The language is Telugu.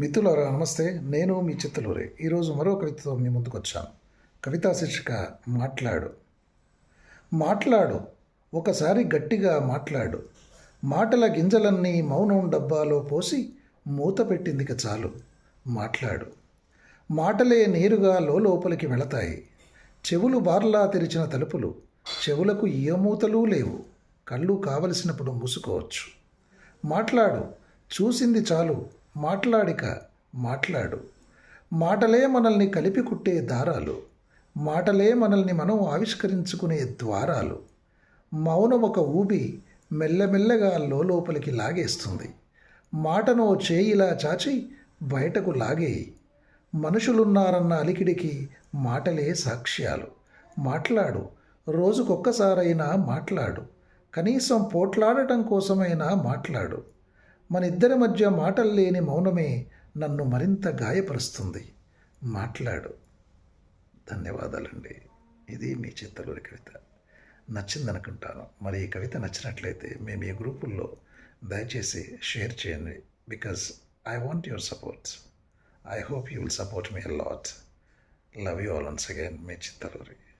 మిత్రులారా నమస్తే. నేను మీ చిత్తలూరి. ఈరోజు మరో కవితతో మీ ముందుకు వచ్చాను. కవితా శీర్షిక మాట్లాడు. మాట్లాడు. ఒకసారి గట్టిగా మాట్లాడు. మాటల గింజలన్నీ మౌనం డబ్బాలో పోసి మూత పెట్టిందిక చాలు. మాట్లాడు. మాటలే నేరుగా లోపలికి వెళతాయి. చెవులు బార్లా తెరిచిన తలుపులు చెవులకు ఏ మూతలు లేవు. కళ్ళు కావలసినప్పుడు మూసుకోవచ్చు. మాట్లాడు. చూసింది చాలు. మాట్లాడిక మాట్లాడు. మాటలే మనల్ని కలిపి కుట్టే దారాలు. మాటలే మనల్ని మనం ఆవిష్కరించుకునే ద్వారాలు. మౌనం ఒక ఊబి మెల్లమెల్లగా లోపలికి లాగేస్తుంది. మాటను చేయిలా చాచి బయటకు లాగేయి. మనుషులున్నారన్న అలికిడికి మాటలే సాక్ష్యాలు. మాట్లాడు. రోజుకొక్కసారైనా మాట్లాడు. కనీసం పోట్లాడటం కోసమైనా మాట్లాడు. మన ఇద్దరి మధ్య మాటలు లేని మౌనమే నన్ను మరింత గాయపరుస్తుంది. మాట్లాడు. ధన్యవాదాలండి. ఇది మీ చింతలూరి కవిత. నచ్చిందనుకుంటాను. మరి ఈ కవిత నచ్చినట్లయితే మేము ఈ గ్రూపుల్లో దయచేసి షేర్ చేయండి. Because I want your support. I hope you will support me lot. Love you all once again me Chintaluri